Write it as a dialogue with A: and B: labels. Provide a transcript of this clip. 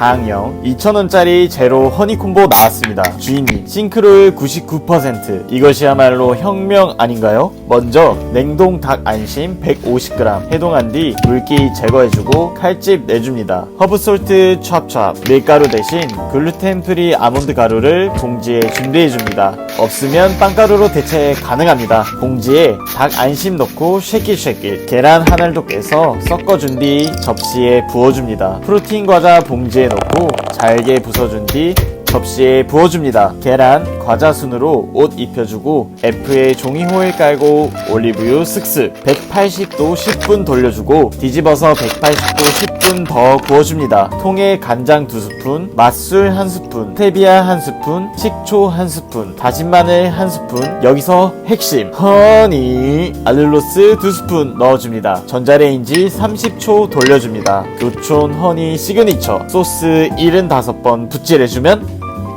A: 다항형 2,000원짜리 제로 허니콤보 나왔습니다. 주인님 싱크로율 99% 이것이야말로 혁명 아닌가요? 먼저 냉동 닭 안심 150g 해동한 뒤 물기 제거해주고 칼집 내줍니다. 허브솔트 찹찹 밀가루 대신 글루텐 프리 아몬드 가루를 봉지에 준비해줍니다. 없으면 빵가루로 대체 가능합니다. 봉지에 닭 안심 넣고 쉐킷쉐킷 계란 한 알도 깨서 섞어준 뒤 접시에 부어줍니다. 프로틴 과자 봉지에 넣고 잘게 부숴준 뒤 접시에 부어줍니다. 계란, 과자 순으로 옷 입혀주고 F에 종이 호일 깔고 올리브유 쓱쓱 180도 10분 돌려주고 뒤집어서 180도 10분 더 구워줍니다. 통에 간장 2스푼, 맛술 1스푼, 스테비아 1스푼, 식초 1스푼, 다진 마늘 1스푼 여기서 핵심 허니 알룰로스 2스푼 넣어줍니다. 전자레인지 30초 돌려줍니다. 요촌 허니 시그니처 소스 75번 붓질해주면